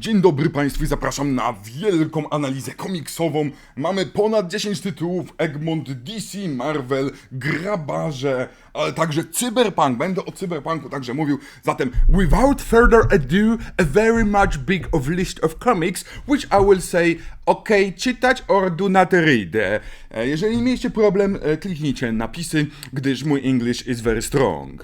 Dzień dobry Państwu i zapraszam na wielką analizę komiksową. Mamy ponad 10 tytułów, Egmont, DC, Marvel, Grabarze, ale także Cyberpunk. Będę o Cyberpunku także mówił. Zatem, without further ado, a very much big of list of comics, which I will say, ok, czytać or do not read. E, Jeżeli mieliście problem, e, kliknijcie napisy, gdyż mój English is very strong.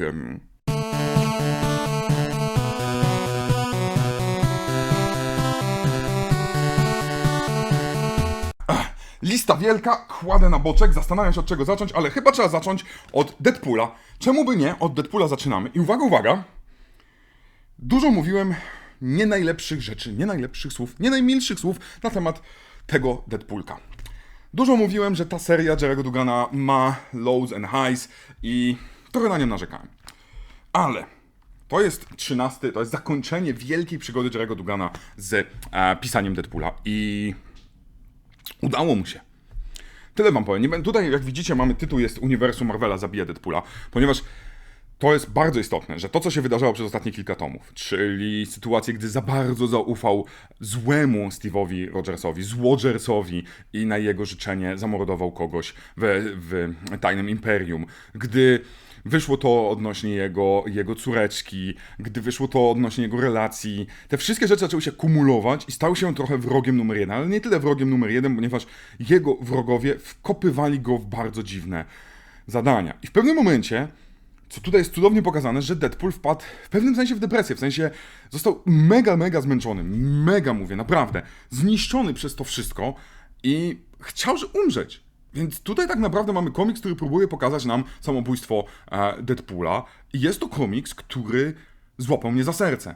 Lista wielka, kładę na boczek, zastanawiam się od czego zacząć, ale chyba trzeba zacząć od Deadpoola. Czemu by nie? Od Deadpoola zaczynamy. I uwaga, uwaga. Dużo mówiłem nie najlepszych rzeczy, nie najlepszych słów, nie najmilszych słów na temat tego Deadpoolka. Dużo mówiłem, że ta seria Jerego Dugana ma lows and highs i trochę na nią narzekałem. Ale to jest trzynasty, to jest zakończenie wielkiej przygody Jerego Dugana z e, pisaniem Deadpoola i Udało mu się. Tyle wam powiem. Nie tutaj, jak widzicie, mamy tytuł, jest Uniwersum Marvela zabija Deadpoola, ponieważ to jest bardzo istotne, że to, co się wydarzało przez ostatnie kilka tomów, czyli sytuacje, gdy za bardzo zaufał złemu Steve'owi Rogersowi, złogersowi i na jego życzenie zamordował kogoś w, w Tajnym Imperium, gdy wyszło to odnośnie jego, jego córeczki, gdy wyszło to odnośnie jego relacji, te wszystkie rzeczy zaczęły się kumulować i stał się trochę wrogiem numer jeden, ale nie tyle wrogiem numer jeden, ponieważ jego wrogowie wkopywali go w bardzo dziwne zadania. I w pewnym momencie co tutaj jest cudownie pokazane, że Deadpool wpadł w pewnym sensie w depresję, w sensie został mega, mega zmęczony, mega mówię, naprawdę, zniszczony przez to wszystko i chciał że umrzeć. Więc tutaj tak naprawdę mamy komiks, który próbuje pokazać nam samobójstwo e, Deadpoola i jest to komiks, który złapał mnie za serce.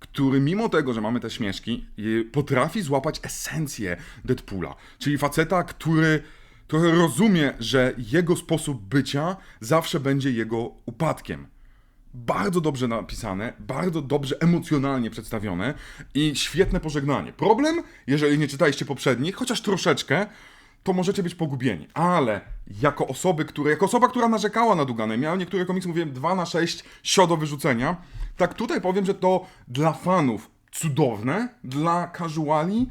Który mimo tego, że mamy te śmieszki, potrafi złapać esencję Deadpoola. Czyli faceta, który trochę rozumie, że jego sposób bycia zawsze będzie jego upadkiem. Bardzo dobrze napisane, bardzo dobrze emocjonalnie przedstawione i świetne pożegnanie. Problem, jeżeli nie czytaliście poprzednich, chociaż troszeczkę, to możecie być pogubieni. Ale jako osoby, które, jako osoba, która narzekała na Dugana, i miała niektóre komiksy, mówiłem 2 na 6 sio do wyrzucenia, tak tutaj powiem, że to dla fanów cudowne, dla casuali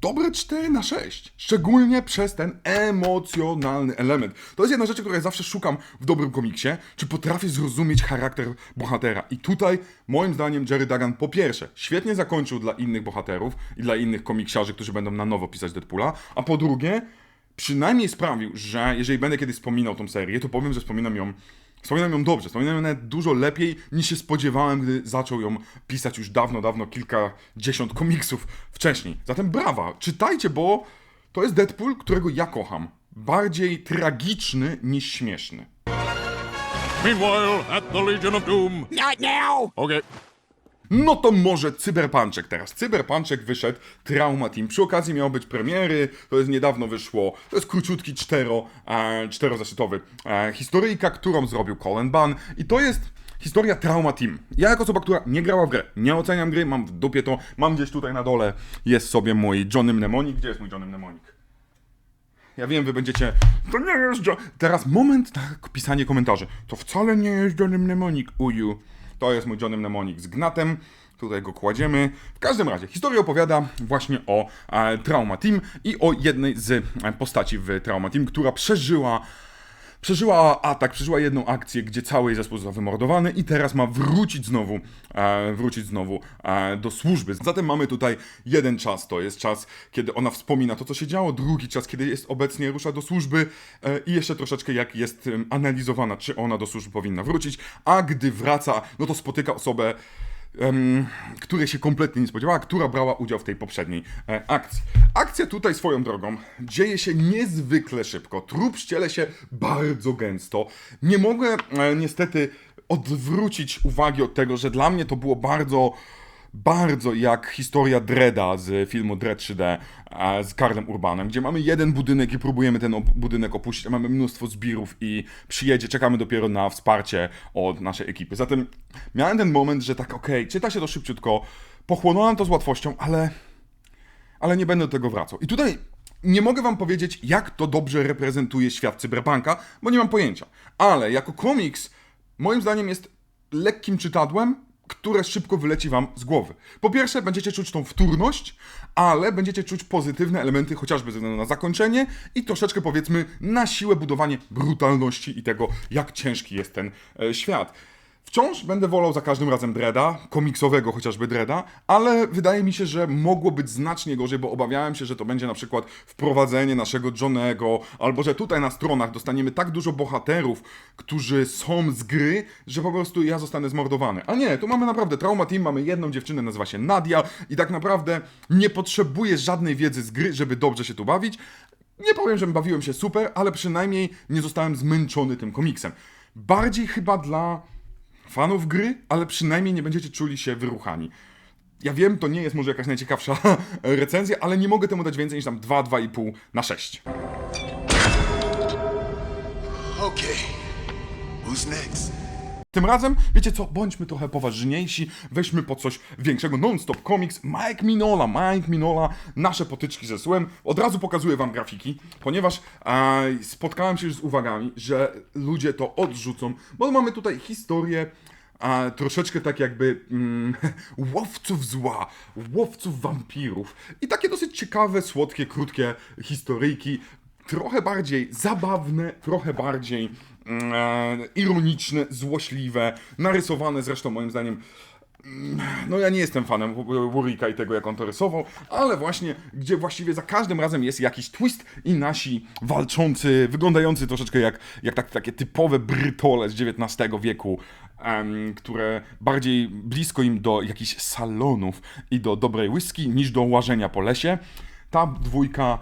dobre 4 na 6. Szczególnie przez ten emocjonalny element. To jest jedna rzecz, której zawsze szukam w dobrym komiksie, czy potrafię zrozumieć charakter bohatera. I tutaj, moim zdaniem, Jerry Duggan po pierwsze, świetnie zakończył dla innych bohaterów i dla innych komiksiarzy, którzy będą na nowo pisać Deadpoola, a po drugie, przynajmniej sprawił, że jeżeli będę kiedyś wspominał tą serię, to powiem, że wspominam ją Wspominam ją dobrze, wspominam ją nawet dużo lepiej niż się spodziewałem, gdy zaczął ją pisać już dawno, dawno, kilkadziesiąt komiksów wcześniej. Zatem brawa, czytajcie, bo to jest Deadpool, którego ja kocham. Bardziej tragiczny niż śmieszny. Meanwhile, at the Legion of Doom. Not now! Okay. No to może Cyberpunczek teraz. Cyberpunczek wyszedł, Trauma Team. Przy okazji miało być premiery, to jest niedawno wyszło, to jest króciutki cztero, e, czterozeszytowy e, historyjka, którą zrobił Colin Bunn i to jest historia Trauma Team. Ja jako osoba, która nie grała w grę, nie oceniam gry, mam w dupie to, mam gdzieś tutaj na dole, jest sobie mój Johnny Mnemonic. Gdzie jest mój Johnny Mnemonic? Ja wiem, wy będziecie. To nie jest John. Teraz moment na pisanie komentarzy. To wcale nie jest Johnny Mnemonic, uju. To jest mój Johnny Mnemonic z Gnatem. Tutaj go kładziemy. W każdym razie, historia opowiada właśnie o e, Trauma Team i o jednej z e, postaci w Trauma Team, która przeżyła Przeżyła atak, przeżyła jedną akcję, gdzie cały jej zespół został wymordowany i teraz ma wrócić znowu, e, wrócić znowu e, do służby. Zatem mamy tutaj jeden czas, to jest czas, kiedy ona wspomina to, co się działo, drugi czas, kiedy jest obecnie, rusza do służby e, i jeszcze troszeczkę jak jest analizowana, czy ona do służby powinna wrócić, a gdy wraca, no to spotyka osobę, em, której się kompletnie nie spodziewała, która brała udział w tej poprzedniej e, akcji. Akcja tutaj swoją drogą dzieje się niezwykle szybko. Trup ściele się bardzo gęsto. Nie mogę e, niestety odwrócić uwagi od tego, że dla mnie to było bardzo bardzo jak historia Dreda z filmu Dread 3D e, z Karlem Urbanem, gdzie mamy jeden budynek i próbujemy ten op- budynek opuścić, mamy mnóstwo zbirów i przyjedzie, czekamy dopiero na wsparcie od naszej ekipy. Zatem miałem ten moment, że tak okej, czyta się to szybciutko, pochłonąłem to z łatwością, ale ale nie będę do tego wracał. I tutaj nie mogę wam powiedzieć, jak to dobrze reprezentuje świat cyberpunka, bo nie mam pojęcia. Ale jako komiks, moim zdaniem jest lekkim czytadłem, które szybko wyleci wam z głowy. Po pierwsze, będziecie czuć tą wtórność, ale będziecie czuć pozytywne elementy, chociażby ze względu na zakończenie i troszeczkę powiedzmy na siłę budowanie brutalności i tego, jak ciężki jest ten e, świat. Wciąż będę wolał za każdym razem Dreda, komiksowego chociażby Dreda, ale wydaje mi się, że mogło być znacznie gorzej, bo obawiałem się, że to będzie na przykład wprowadzenie naszego Johnego, albo że tutaj na stronach dostaniemy tak dużo bohaterów, którzy są z gry, że po prostu ja zostanę zmordowany. A nie, tu mamy naprawdę Trauma Team, mamy jedną dziewczynę, nazywa się Nadia i tak naprawdę nie potrzebuję żadnej wiedzy z gry, żeby dobrze się tu bawić. Nie powiem, że bawiłem się super, ale przynajmniej nie zostałem zmęczony tym komiksem. Bardziej chyba dla fanów gry, ale przynajmniej nie będziecie czuli się wyruchani. Ja wiem, to nie jest może jakaś najciekawsza recenzja, ale nie mogę temu dać więcej niż tam 2, 2,5 na 6. Okay. Who's next? Tym razem, wiecie co, bądźmy trochę poważniejsi, weźmy po coś większego. Non-stop comics, Mike Minola, Mike Minola, nasze potyczki ze złem. Od razu pokazuję wam grafiki, ponieważ e, spotkałem się już z uwagami, że ludzie to odrzucą, bo mamy tutaj historię a troszeczkę tak jakby mm, łowców zła, łowców wampirów i takie dosyć ciekawe, słodkie, krótkie historyjki, trochę bardziej zabawne, trochę bardziej ironiczne, złośliwe, narysowane zresztą moim zdaniem mm, no ja nie jestem fanem Warwicka i tego, jak on to rysował, ale właśnie, gdzie właściwie za każdym razem jest jakiś twist i nasi walczący, wyglądający troszeczkę jak, jak tak, takie typowe brytole z XIX wieku, które bardziej blisko im do jakichś salonów i do dobrej whisky niż do łażenia po lesie. Ta dwójka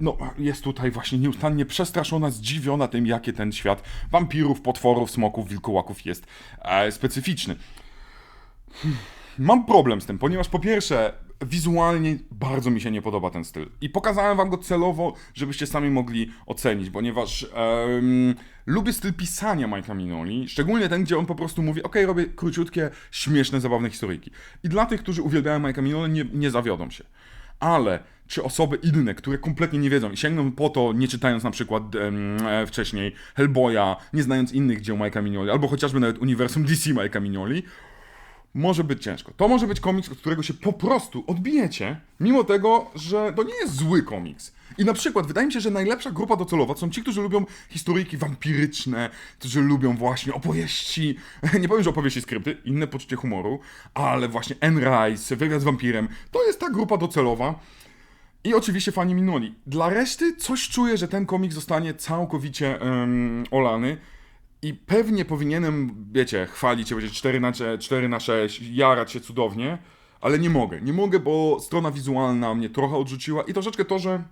no, jest tutaj właśnie nieustannie przestraszona, zdziwiona tym, jakie ten świat wampirów, potworów, smoków, wilkołaków jest e, specyficzny. Mam problem z tym, ponieważ po pierwsze, wizualnie bardzo mi się nie podoba ten styl. I pokazałem wam go celowo, żebyście sami mogli ocenić, ponieważ em, lubię styl pisania Mike'a Minoli, szczególnie ten, gdzie on po prostu mówi, ok, robię króciutkie, śmieszne, zabawne historyjki. I dla tych, którzy uwielbiają Mike'a Minole, nie, nie zawiodą się. Ale czy osoby inne, które kompletnie nie wiedzą i sięgną po to, nie czytając na przykład em, e, wcześniej Hellboya, nie znając innych dzieł Mike'a Minoli, albo chociażby nawet uniwersum DC Mike'a Minoli, może być ciężko. To może być komiks, od którego się po prostu odbijecie, mimo tego, że to nie jest zły komiks. I na przykład wydaje mi się, że najlepsza grupa docelowa są ci, którzy lubią historyjki wampiryczne, którzy lubią właśnie opowieści, nie powiem, że opowieści skrypty, inne poczucie humoru, ale właśnie Anne Rice, wywiad z wampirem, to jest ta grupa docelowa. I oczywiście fani Minoli. Dla reszty coś czuję, że ten komik zostanie całkowicie em, olany. I pewnie powinienem, wiecie, chwalić się, powiedzieć 4 na, 4 na 6, jarać się cudownie, ale nie mogę. Nie mogę, bo strona wizualna mnie trochę odrzuciła i troszeczkę to, że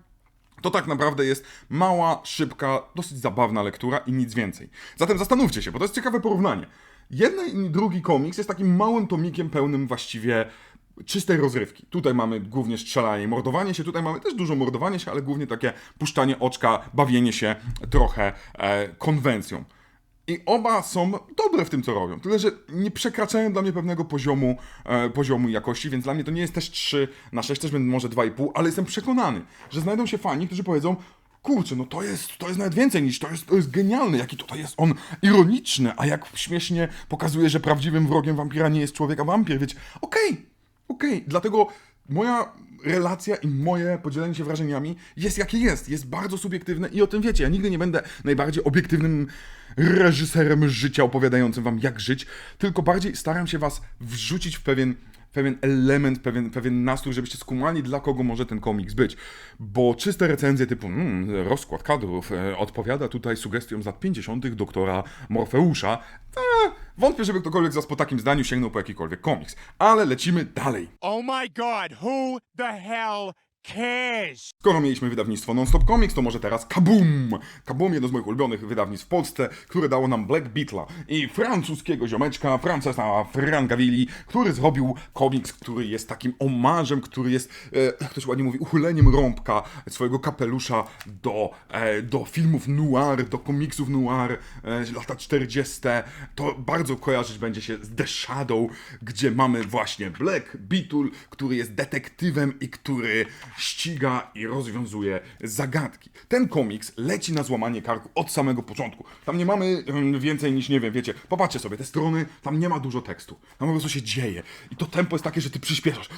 to tak naprawdę jest mała, szybka, dosyć zabawna lektura i nic więcej. Zatem zastanówcie się, bo to jest ciekawe porównanie. Jeden i drugi komiks jest takim małym tomikiem pełnym właściwie czystej rozrywki. Tutaj mamy głównie strzelanie i mordowanie się, tutaj mamy też dużo mordowania się, ale głównie takie puszczanie oczka, bawienie się trochę e, konwencją. I oba są dobre w tym, co robią. Tyle, że nie przekraczają dla mnie pewnego poziomu, e, poziomu jakości, więc dla mnie to nie jest też 3 na 6, też będę może 2,5, ale jestem przekonany, że znajdą się fani, którzy powiedzą, kurczę, no to jest, to jest nawet więcej niż, to jest, to jest genialne, jaki tutaj jest on ironiczny, a jak śmiesznie pokazuje, że prawdziwym wrogiem wampira nie jest człowiek, a wampir, wiecie, okej, okej, dlatego moja relacja i moje podzielenie się wrażeniami jest jakie jest. Jest bardzo subiektywne i o tym wiecie. Ja nigdy nie będę najbardziej obiektywnym reżyserem życia opowiadającym wam jak żyć, tylko bardziej staram się was wrzucić w pewien pewien element, pewien, pewien nastrój, żebyście skumali, dla kogo może ten komiks być. Bo czyste recenzje typu mm, rozkład kadrów e, odpowiada tutaj sugestiom z lat 50. doktora Morfeusza. E, wątpię, żeby ktokolwiek z was po takim zdaniu sięgnął po jakikolwiek komiks. Ale lecimy dalej. Oh my god, who the hell cares? Skoro mieliśmy wydawnictwo Non-Stop Comics, to może teraz Kaboom! Kaboom, jedno z moich ulubionych wydawnictw w Polsce, które dało nam Black Beatla i francuskiego ziomeczka, Francesa Francavilla, który zrobił komiks, który jest takim omarzem, który jest, e, jak to się ładnie mówi, uchyleniem rąbka swojego kapelusza do, e, do filmów noir, do komiksów noir, e, lata 40. To bardzo kojarzyć będzie się z The Shadow, gdzie mamy właśnie Black Beetle, który jest detektywem i który ściga i rozwiązuje zagadki. Ten komiks leci na złamanie karku od samego początku. Tam nie mamy mm, więcej niż, nie wiem, wiecie, popatrzcie sobie, te strony, tam nie ma dużo tekstu. Tam po prostu się dzieje. I to tempo jest takie, że ty przyspieszasz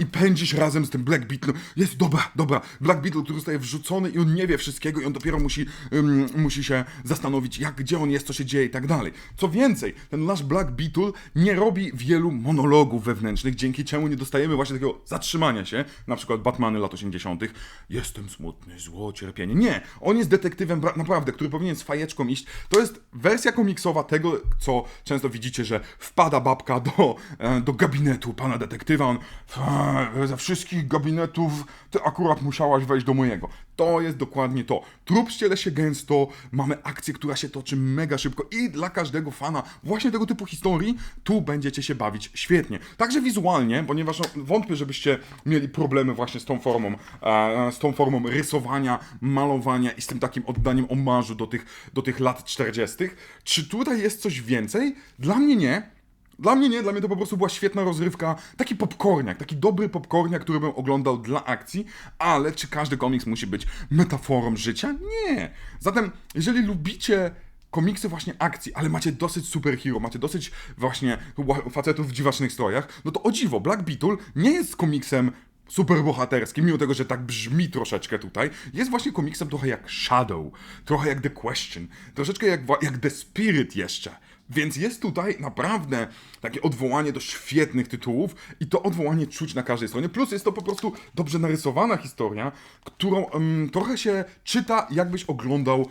i pędzisz razem z tym Black Beetle. Jest dobra, dobra. Black Beetle, który zostaje wrzucony i on nie wie wszystkiego i on dopiero musi, ym, musi się zastanowić, jak, gdzie on jest, co się dzieje i tak dalej. Co więcej, ten nasz Black Beetle nie robi wielu monologów wewnętrznych, dzięki czemu nie dostajemy właśnie takiego zatrzymania się, na przykład Batmany lat 80. Jestem smutny, zło, cierpienie. Nie, on jest detektywem naprawdę, który powinien z fajeczką iść. To jest wersja komiksowa tego, co często widzicie, że wpada babka do, e, do gabinetu pana detektywa, on "Fa, ze wszystkich gabinetów ty akurat musiałaś wejść do mojego. To jest dokładnie to. Trup ściele się gęsto, mamy akcję, która się toczy mega szybko i dla każdego fana właśnie tego typu historii tu będziecie się bawić świetnie. Także wizualnie, ponieważ no, wątpię, żebyście mieli problemy właśnie z tą formą, e, z tą formą rysowania, malowania i z tym takim oddaniem omarzu do tych, do tych lat 40. Czy tutaj jest coś więcej? Dla mnie nie. Dla mnie nie, dla mnie to po prostu była świetna rozrywka, taki popcorniak, taki dobry popcorniak, który bym oglądał dla akcji, ale czy każdy komiks musi być metaforą życia? Nie. Zatem, jeżeli lubicie komiksy właśnie akcji, ale macie dosyć superhero, macie dosyć właśnie ła- facetów w dziwacznych strojach, no to o dziwo, Black Beetle nie jest komiksem superbohaterskim, mimo tego, że tak brzmi troszeczkę tutaj, jest właśnie komiksem trochę jak Shadow, trochę jak The Question, troszeczkę jak, jak The Spirit jeszcze. Więc jest tutaj naprawdę takie odwołanie do świetnych tytułów i to odwołanie czuć na każdej stronie. Plus jest to po prostu dobrze narysowana historia, którą em, trochę się czyta, jakbyś oglądał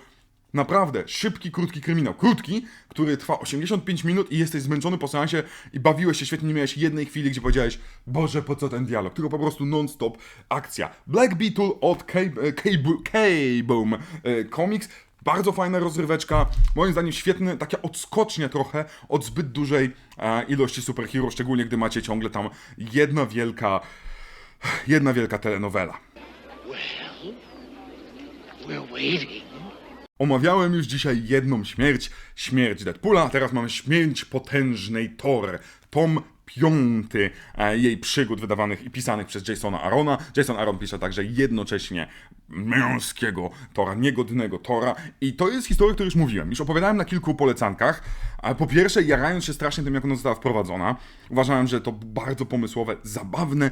naprawdę szybki, krótki kryminał. Krótki, który trwa 85 minut i jesteś zmęczony po seansie i bawiłeś się świetnie, nie miałeś jednej chwili, gdzie powiedziałeś Boże, po co ten dialog? Tylko po prostu non-stop akcja. Black Beetle od K-Boom Comics bardzo fajna rozryweczka, moim zdaniem świetny, taka odskocznia trochę od zbyt dużej e, ilości superhero, szczególnie gdy macie ciągle tam jedna wielka, jedna wielka telenowela. We're waiting. Omawiałem już dzisiaj jedną śmierć, śmierć Deadpoola, a teraz mamy śmierć potężnej Thor. Tom piąty e, jej przygód wydawanych i pisanych przez Jasona Arona. Jason Aaron pisze także jednocześnie męskiego Tora, niegodnego Tora. I to jest historia, o której już mówiłem. Już opowiadałem na kilku polecankach. Po pierwsze, jarając się strasznie tym, jak ona została wprowadzona. Uważałem, że to bardzo pomysłowe, zabawne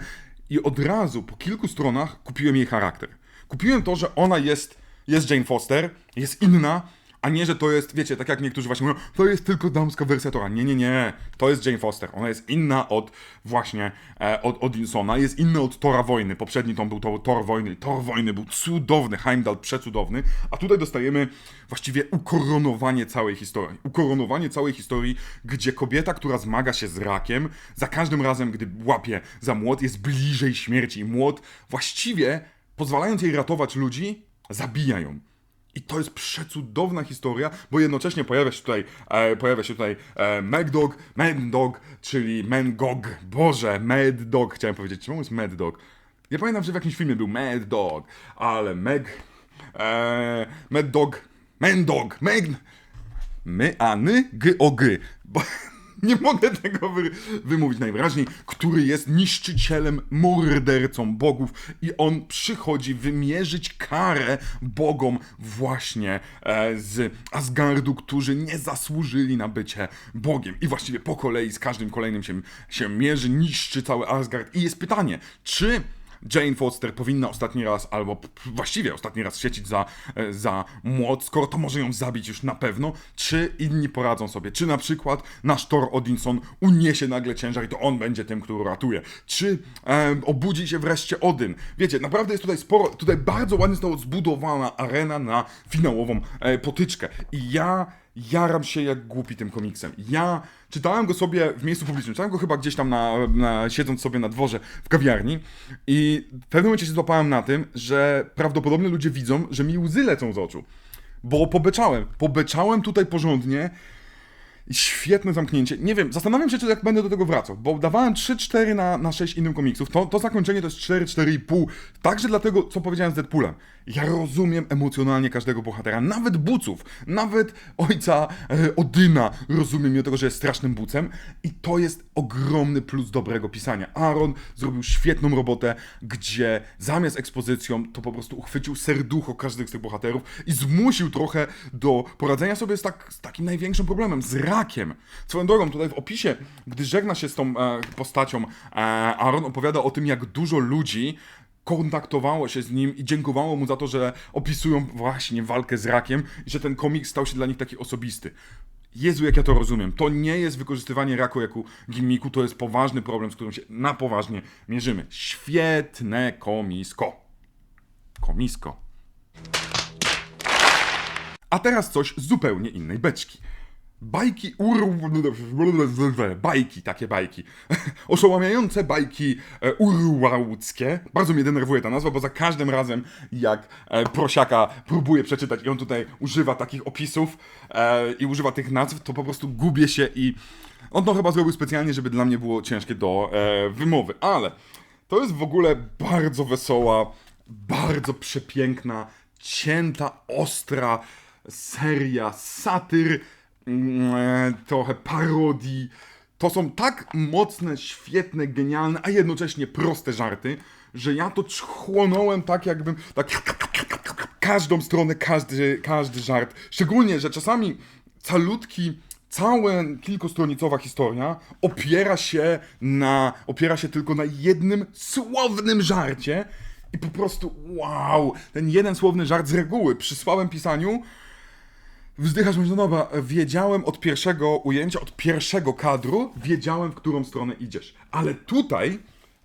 i od razu po kilku stronach kupiłem jej charakter. Kupiłem to, że ona jest, jest Jane Foster, jest inna, a nie, że to jest, wiecie, tak jak niektórzy właśnie mówią, to jest tylko damska wersja Tora. Nie, nie, nie. To jest Jane Foster. Ona jest inna od właśnie, e, od Odinsona. Jest inna od Tora Wojny. Poprzedni tom był to Tor Wojny. Tor Wojny był cudowny, Heimdall przecudowny. A tutaj dostajemy właściwie ukoronowanie całej historii. Ukoronowanie całej historii, gdzie kobieta, która zmaga się z rakiem, za każdym razem, gdy łapie za młot, jest bliżej śmierci. I młot właściwie, pozwalając jej ratować ludzi, zabija ją. I to jest przecudowna historia, bo jednocześnie pojawia się tutaj, e, pojawia się tutaj e, Mad Dog, Mad Dog, czyli Mangog. Boże, Mad Dog, chciałem powiedzieć. Czemu jest Mad Dog? Ja pamiętam, że w jakimś filmie był Mad Dog, ale Meg, e, Mad Dog, Man Dog, Meg, my, a ny, g, o, g. Bo, nie mogę tego wy, wymówić najwyraźniej, który jest niszczycielem, mordercą bogów i on przychodzi wymierzyć karę bogom właśnie e, z Asgardu, którzy nie zasłużyli na bycie bogiem. I właściwie po kolei z każdym kolejnym się, się mierzy, niszczy cały Asgard. I jest pytanie, czy Jane Foster powinna ostatni raz, albo właściwie ostatni raz świecić za, e, za młot, skoro to może ją zabić już na pewno, czy inni poradzą sobie, czy na przykład nasz Thor Odinson uniesie nagle ciężar i to on będzie tym, który ratuje, czy e, obudzi się wreszcie Odyn. Wiecie, naprawdę jest tutaj sporo, tutaj bardzo ładnie została zbudowana arena na finałową e, potyczkę i ja jaram się jak głupi tym komiksem. Ja czytałem go sobie w miejscu publicznym, czytałem go chyba gdzieś tam na, na, siedząc sobie na dworze w kawiarni i w pewnym momencie się złapałem na tym, że prawdopodobnie ludzie widzą, że mi łzy lecą z oczu. Bo pobeczałem, pobeczałem tutaj porządnie Świetne zamknięcie. Nie wiem, zastanawiam się, czy jak będę do tego wracał, bo dawałem 3-4 na, na 6 innym komiksów. To, to zakończenie to jest 4-4,5. Także dlatego, co powiedziałem z Deadpoolem. Ja rozumiem emocjonalnie każdego bohatera, nawet buców, nawet ojca e, Odyna rozumiem, mimo tego, że jest strasznym bucem. I to jest ogromny plus dobrego pisania. Aaron zrobił świetną robotę, gdzie zamiast ekspozycją, to po prostu uchwycił serducho każdego z tych bohaterów i zmusił trochę do poradzenia sobie z, tak, z takim największym problemem, z rakiem. Swoją drogą, tutaj w opisie, gdy żegna się z tą e, postacią, e, Aaron opowiada o tym, jak dużo ludzi kontaktowało się z nim i dziękowało mu za to, że opisują właśnie walkę z rakiem i że ten komik stał się dla nich taki osobisty. Jezu, jak ja to rozumiem. To nie jest wykorzystywanie raku jako gimmiku, to jest poważny problem, z którym się na poważnie mierzymy. Świetne komisko. Komisko. A teraz coś z zupełnie innej beczki. Bajki ur... Bajki, takie bajki. Oszałamiające bajki e, urłałckie. Bardzo mnie denerwuje ta nazwa, bo za każdym razem jak e, prosiaka próbuje przeczytać i on tutaj używa takich opisów e, i używa tych nazw, to po prostu gubię się i on to chyba zrobił specjalnie, żeby dla mnie było ciężkie do wymowy. Ale to jest w ogóle bardzo wesoła, bardzo przepiękna, cięta, ostra seria satyr, trochę parodii. To są tak mocne, świetne, genialne, a jednocześnie proste żarty, że ja to chłonąłem tak jakbym tak każdą stronę, każdy, każdy żart. Szczególnie, że czasami calutki, cała kilkustronicowa historia opiera się na, opiera się tylko na jednym słownym żarcie i po prostu wow, ten jeden słowny żart z reguły przy słabym pisaniu Wzdychasz, myślisz, no dobra, wiedziałem od pierwszego ujęcia, od pierwszego kadru, wiedziałem, w którą stronę idziesz. Ale tutaj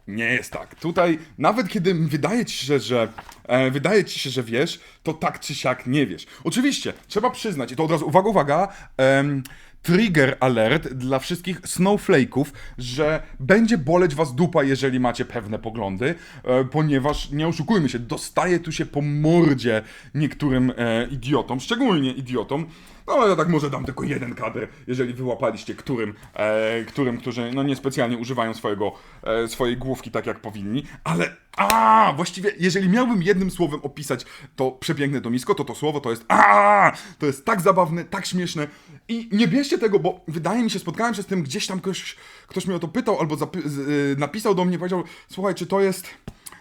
nie jest tak. Tutaj, nawet kiedy wydaje ci się, że e, wydaje ci się, że wiesz, to tak czy siak nie wiesz. Oczywiście, trzeba przyznać, i to od razu, uwaga, uwaga, em, trigger alert dla wszystkich snowflake'ów, że będzie boleć was dupa, jeżeli macie pewne poglądy, e, ponieważ, nie oszukujmy się, dostaje tu się po mordzie niektórym e, idiotom, szczególnie idiotom, no ja tak może dam tylko jeden kadr, jeżeli wyłapaliście, którym, e, którym którzy no niespecjalnie używają swojego, e, swojej główki tak jak powinni, ale a właściwie jeżeli miałbym jednym słowem opisać to przepiękne domisko, to to słowo to jest a to jest tak zabawne, tak śmieszne i nie bierzcie tego, bo wydaje mi się, spotkałem się z tym gdzieś tam ktoś, ktoś mnie o to pytał albo y, napisał do mnie, powiedział, słuchaj, czy to jest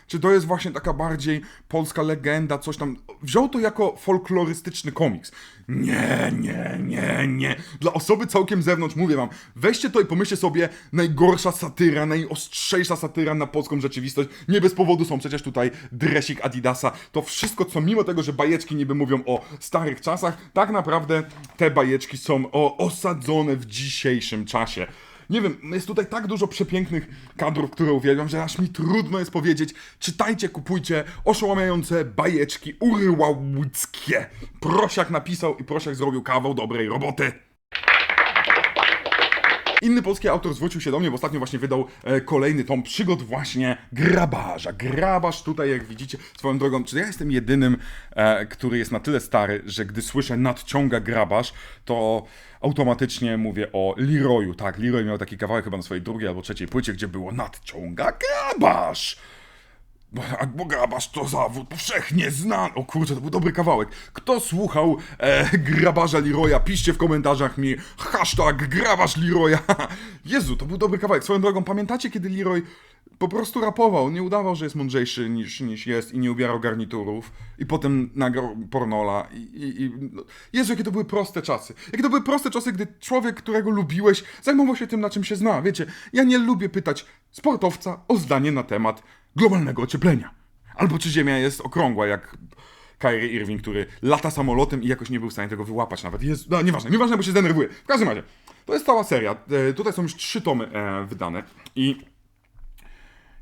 czy to jest właśnie taka bardziej polska legenda, coś tam. Wziął to jako folklorystyczny komiks. Nie, nie, nie, nie. Dla osoby całkiem zewnątrz mówię wam, weźcie to i pomyślcie sobie, najgorsza satyra, najostrzejsza satyra na polską rzeczywistość. Nie bez powodu są przecież tutaj dresik Adidasa. To wszystko, co mimo tego, że bajeczki niby mówią o starych czasach, tak naprawdę te bajeczki są osadzone w dzisiejszym czasie. Nie wiem, jest tutaj tak dużo przepięknych kadrów, które uwielbiam, że aż mi trudno jest powiedzieć. Czytajcie, kupujcie oszałamiające bajeczki urłałckie. Prosiak napisał i Prosiak zrobił kawał dobrej roboty. Inny polski autor zwrócił się do mnie, bo ostatnio właśnie wydał e, kolejny tom przygód właśnie grabarza. Grabarz tutaj, jak widzicie, swoją drogą, czy ja jestem jedynym, e, który jest na tyle stary, że gdy słyszę nadciąga grabarz, to automatycznie mówię o Leroyu. Tak, Leroy miał taki kawałek chyba na swojej drugiej albo trzeciej płycie, gdzie było nadciąga grabarz. Bo, a- bo grabarz to zawód powszechnie znany. O kurczę, to był dobry kawałek. Kto słuchał e, grabarza Leroya? Piszcie w komentarzach mi hashtag grabarz Leroya. Jezu, to był dobry kawałek. Swoją drogą, pamiętacie kiedy Leroy po prostu rapował? Nie udawał, że jest mądrzejszy niż, niż jest i nie ubierał garniturów. I potem nagrał pornola. I, i, i... no, Jezu, jakie to były proste czasy. Jakie to były proste czasy, gdy człowiek, którego lubiłeś, zajmował się tym, na czym się zna. Wiecie, ja nie lubię pytać sportowca o zdanie na temat globalnego ocieplenia. Albo czy Ziemia jest okrągła, jak Kyrie Irving, który lata samolotem i jakoś nie był w stanie tego wyłapać nawet. Jest, no nieważne, nieważne, bo się zdenerwuje. W każdym razie, to jest cała seria. E, tutaj są już trzy tomy e, wydane i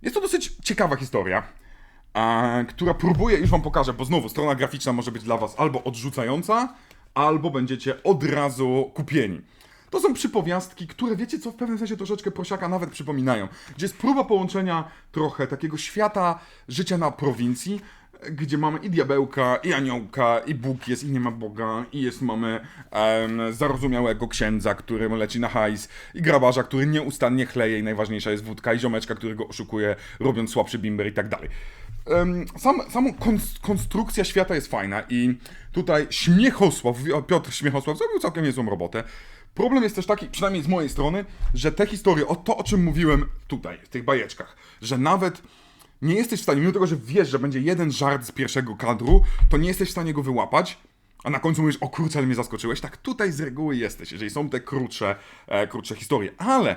jest to dosyć ciekawa historia, e, która próbuje, już wam pokażę, bo znowu strona graficzna może być dla was albo odrzucająca, albo będziecie od razu kupieni. To są przypowiastki, które wiecie co, w pewnym sensie troszeczkę prosiaka nawet przypominają. Gdzie jest próba połączenia trochę takiego świata życia na prowincji gdzie mamy i diabełka, i aniołka, i Bóg jest, i nie ma Boga, i jest, mamy em, zarozumiałego księdza, który leci na hajs, i grabarza, który nieustannie chleje, i najważniejsza jest wódka, i ziomeczka, który go oszukuje, robiąc słabszy bimber i tak dalej. Em, Sam, sama konst- konstrukcja świata jest fajna i tutaj Śmiechosław, Piotr Śmiechosław zrobił całkiem niezłą robotę. Problem jest też taki, przynajmniej z mojej strony, że te historie, o to o czym mówiłem tutaj, w tych bajeczkach, że nawet nie jesteś w stanie, mimo tego, że wiesz, że będzie jeden żart z pierwszego kadru, to nie jesteś w stanie go wyłapać, a na końcu mówisz, o kurczę, ale mnie zaskoczyłeś. Tak tutaj z reguły jesteś, jeżeli są te krótsze, e, krótsze historie. Ale,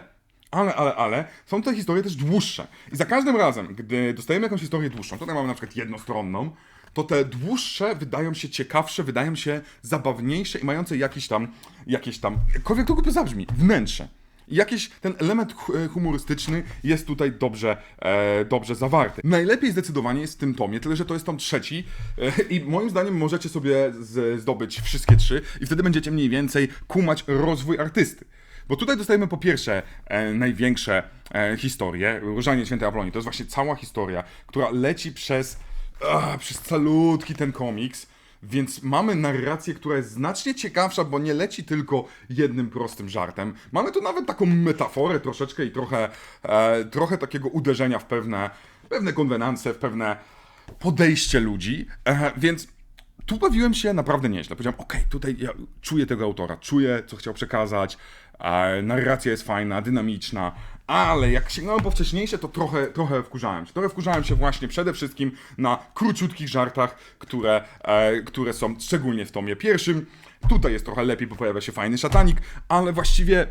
ale, ale, ale, są te historie też dłuższe. I za każdym razem, gdy dostajemy jakąś historię dłuższą, tutaj mamy na przykład jednostronną, to te dłuższe wydają się ciekawsze, wydają się zabawniejsze i mające jakiś tam, jakieś tam, jakkolwiek to głupio zabrzmi, wnętrze. Jakiś ten element e, humorystyczny jest tutaj dobrze, e, dobrze zawarty. Najlepiej zdecydowanie jest w tym tomie, tyle że to jest tom trzeci e, i moim zdaniem możecie sobie z, zdobyć wszystkie trzy i wtedy będziecie mniej więcej kumać rozwój artysty. Bo tutaj dostajemy po pierwsze e, największe e, historie, Różanie Świętej Aplonii. To jest właśnie cała historia, która leci przez, ah, przez calutki ten komiks. Więc mamy narrację, która jest znacznie ciekawsza, bo nie leci tylko jednym prostym żartem. Mamy tu nawet taką metaforę troszeczkę i trochę, e, trochę takiego uderzenia w pewne, pewne konwenanse, w pewne podejście ludzi. E, więc tu bawiłem się naprawdę nieźle. Powiedziałem, okej, tutaj ja czuję tego autora, czuję, co chciał przekazać, narracja jest fajna, dynamiczna, ale jak sięgnąłem po wcześniejsze, to trochę, trochę wkurzałem się. Trochę wkurzałem się właśnie przede wszystkim na króciutkich żartach, które, e, które są szczególnie w tomie pierwszym. Tutaj jest trochę lepiej, bo pojawia się fajny szatanik, ale właściwie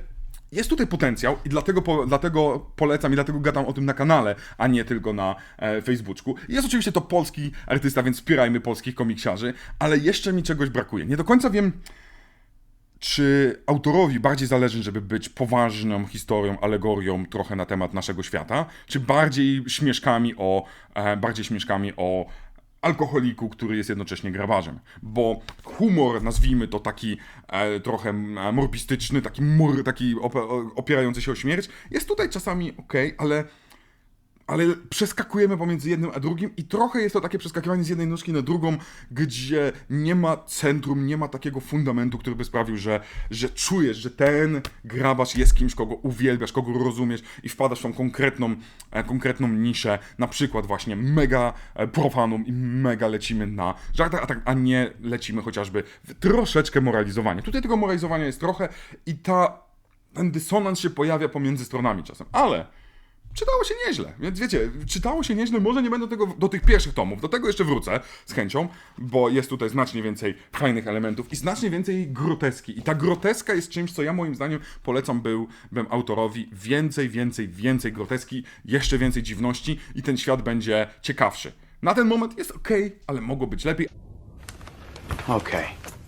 jest tutaj potencjał i dlatego, po, dlatego polecam i dlatego gadam o tym na kanale, a nie tylko na e, Facebooku. Jest oczywiście to polski artysta, więc wspierajmy polskich komiksiarzy, ale jeszcze mi czegoś brakuje. Nie do końca wiem, czy autorowi bardziej zależy, żeby być poważną historią, alegorią trochę na temat naszego świata, czy bardziej śmieszkami o, e, bardziej śmieszkami o alkoholiku, który jest jednocześnie grabarzem. Bo humor, nazwijmy to taki e, trochę e, morbistyczny, taki mur, taki ope- opierający się o śmierć, jest tutaj czasami ok, ale ale przeskakujemy pomiędzy jednym a drugim i trochę jest to takie przeskakiwanie z jednej nóżki na drugą, gdzie nie ma centrum, nie ma takiego fundamentu, który by sprawił, że, że czujesz, że ten grabarz jest kimś, kogo uwielbiasz, kogo rozumiesz i wpadasz w tą konkretną, e, konkretną niszę, na przykład właśnie mega e, profanum i mega lecimy na żartach, a, tak, nie lecimy chociażby w troszeczkę moralizowanie. Tutaj tego moralizowania jest trochę i ta, ten dysonans się pojawia pomiędzy stronami czasem, ale czytało się nieźle, więc wiecie, czytało się nieźle, może nie będę tego do tych pierwszych tomów, do tego jeszcze wrócę z chęcią, bo jest tutaj znacznie więcej fajnych elementów i znacznie więcej groteski. I ta groteska jest czymś, co ja moim zdaniem polecam był, bym autorowi więcej, więcej, więcej groteski, jeszcze więcej dziwności i ten świat będzie ciekawszy. Na ten moment jest ok, ale mogło być lepiej, Okay.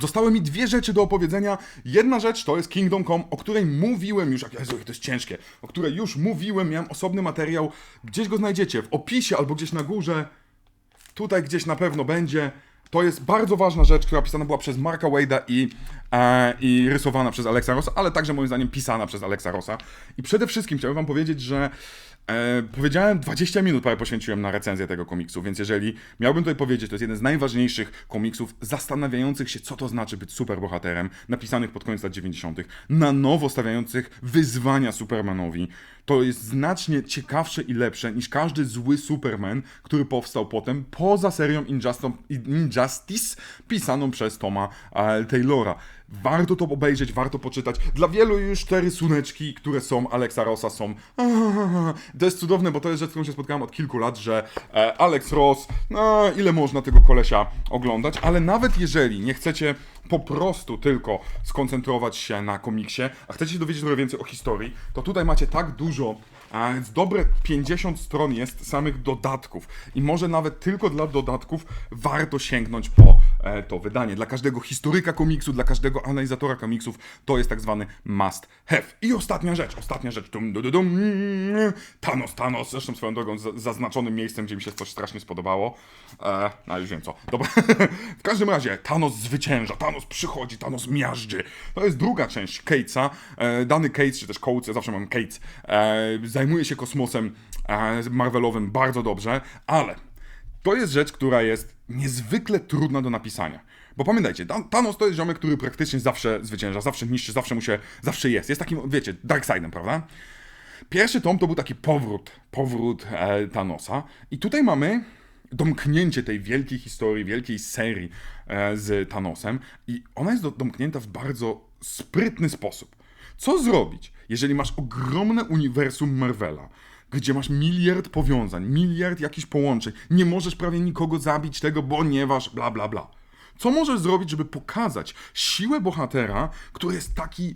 Zostały mi dwie rzeczy do opowiedzenia. Jedna rzecz to jest Kingdom Come, o której mówiłem już, Jezu, to jest ciężkie, o której już mówiłem, miałem osobny materiał, gdzieś go znajdziecie, w opisie albo gdzieś na górze, tutaj gdzieś na pewno będzie. To jest bardzo ważna rzecz, która pisana była przez Marka Wade'a i, e, i rysowana przez Alexa Rossa, ale także moim zdaniem pisana przez Alexa Rossa. I przede wszystkim chciałbym wam powiedzieć, że e, powiedziałem 20 minut prawie poświęciłem na recenzję tego komiksu, więc jeżeli miałbym tutaj powiedzieć, to jest jeden z najważniejszych komiksów zastanawiających się, co to znaczy być superbohaterem, napisanych pod koniec lat 90., na nowo stawiających wyzwania Supermanowi. To jest znacznie ciekawsze i lepsze niż każdy zły Superman, który powstał potem poza serią Injustice pisaną przez Toma e, Taylora. Warto to obejrzeć, warto poczytać. Dla wielu już te rysuneczki, które są Alexa Rossa są... To jest cudowne, bo to jest rzecz, z którą się spotkałem od kilku lat, że e, Alex Ross, no ile można tego kolesia oglądać, ale nawet jeżeli nie chcecie po prostu tylko skoncentrować się na komiksie, a chcecie się dowiedzieć trochę więcej o historii, to tutaj macie tak dużo, a z dobre 50 stron jest samych dodatków. I może nawet tylko dla dodatków warto sięgnąć po e, to wydanie. Dla każdego historyka komiksu, dla każdego analizatora komiksów to jest tak zwany must have. I ostatnia rzecz, ostatnia rzecz. Dum, dum, dum. Thanos, Thanos, zresztą swoją drogą zaznaczonym miejscem, gdzie mi się coś strasznie spodobało. E, no już wiem co. Dobra. w każdym razie, Thanos zwycięża, Thanos przychodzi, Thanos miażdży. To jest druga część Catesa. E, dany Cates, czy też Coates, ja zawsze mam Cates, e, zajmuje się kosmosem e, Marvelowym bardzo dobrze, ale to jest rzecz, która jest niezwykle trudna do napisania. Bo pamiętajcie, Thanos to jest ziomek, który praktycznie zawsze zwycięża, zawsze niszczy, zawsze mu się, zawsze jest. Jest takim, wiecie, Darkseidem, prawda? Pierwszy tom to był taki powrót, powrót e, Thanosa. I tutaj mamy domknięcie tej wielkiej historii, wielkiej serii e, z Thanosem. I ona jest do, domknięta w bardzo sprytny sposób. Co zrobić, jeżeli masz ogromne uniwersum Marvela, gdzie masz miliard powiązań, miliard jakichś połączeń, nie możesz prawie nikogo zabić tego, ponieważ bla bla bla. Co możesz zrobić, żeby pokazać siłę bohatera, który jest taki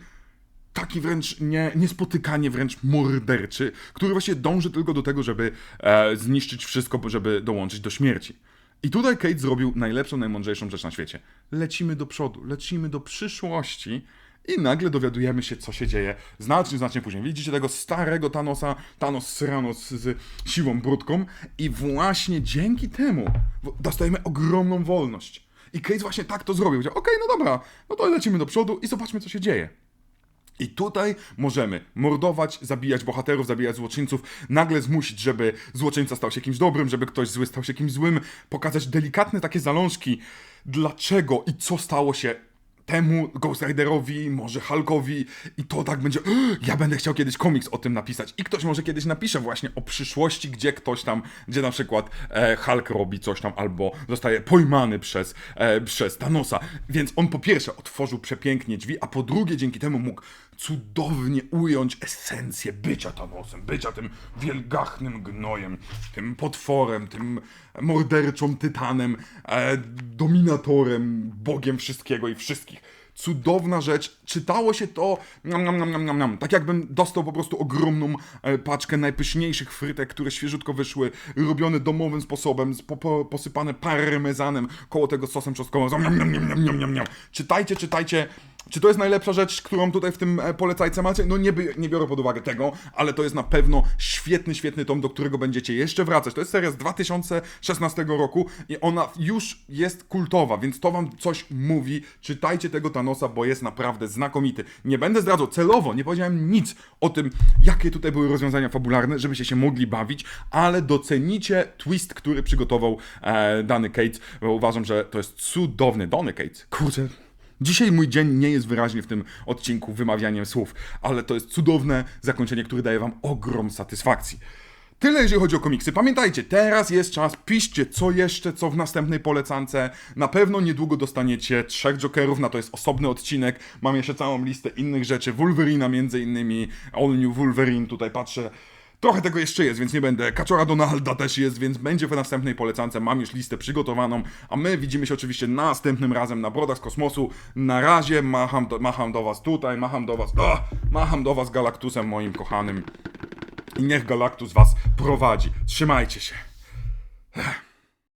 taki wręcz nie, niespotykanie wręcz morderczy, który właśnie dąży tylko do tego, żeby e, zniszczyć wszystko, żeby dołączyć do śmierci. I tutaj Kate zrobił najlepszą, najmądrzejszą rzecz na świecie. Lecimy do przodu, lecimy do przyszłości i nagle dowiadujemy się, co się dzieje znacznie, znacznie później. Widzicie tego starego Thanosa, Thanos Syrano z, z siwą brudką i właśnie dzięki temu dostajemy ogromną wolność. I Kate właśnie tak to zrobił. Powiedział, Okej, no dobra, no to lecimy do przodu i zobaczmy, co się dzieje. I tutaj możemy mordować, zabijać bohaterów, zabijać złoczyńców, nagle zmusić, żeby złoczyńca stał się kimś dobrym, żeby ktoś zły stał się kimś złym, pokazać delikatne takie zalążki, dlaczego i co stało się temu Ghost Riderowi, może Hulkowi i to tak będzie, ja będę chciał kiedyś komiks o tym napisać. I ktoś może kiedyś napisze właśnie o przyszłości, gdzie ktoś tam, gdzie na przykład e, Hulk robi coś tam albo zostaje pojmany przez, e, przez Thanosa, więc on po pierwsze otworzył przepięknie drzwi, a po drugie dzięki temu mógł cudownie ująć esencję bycia Thanosem, bycia tym wielgachnym gnojem, tym potworem, tym morderczą tytanem, e, dominatorem, bogiem wszystkiego i wszystkich. Cudowna rzecz. Czytało się to nam, nam, nam, nam, nam, nam. tak jakbym dostał po prostu ogromną e, paczkę najpyszniejszych frytek, które świeżutko wyszły, robione domowym sposobem, po, po, posypane parmezanem koło tego sosem czosnkowym. Niam, niam, niam, niam, niam, niam, niam. Czytajcie, czytajcie. Czy to jest najlepsza rzecz, którą tutaj w tym e, polecajce macie? No nie, by, nie biorę pod uwagę tego, ale to jest na pewno świetny, świetny tom, do którego będziecie jeszcze wracać. To jest seria z 2016 roku i ona już jest kultowa, więc to wam coś mówi. Czytajcie tego Thanosa, bo jest naprawdę znakomity. Nie będę zdradzał celowo, nie powiedziałem nic o tym, jakie tutaj były rozwiązania fabularne, żebyście się mogli bawić, ale docenicie twist, który przygotował e, Dany bo uważam, że to jest cudowny. Donny Cates, kurczę, Dzisiaj mój dzień nie jest wyraźnie w tym odcinku wymawianiem słów, ale to jest cudowne zakończenie, które daje wam ogrom satysfakcji. Tyle jeżeli chodzi o komiksy. Pamiętajcie, teraz jest czas, piszcie co jeszcze, co w następnej polecance. Na pewno niedługo dostaniecie trzech Jokerów, na to jest osobny odcinek. Mam jeszcze całą listę innych rzeczy, Wolverina między innymi, All New Wolverine, tutaj patrzę. Trochę tego jeszcze jest, więc nie będę. Kaczora Donalda też jest, więc będzie w następnej polecance. Mam już listę przygotowaną, a my widzimy się oczywiście następnym razem na Brodach z Kosmosu. Na razie macham do, macham do was tutaj, macham do was, o, macham do was Galaktusem moim kochanym. I niech Galaktus was prowadzi. Trzymajcie się.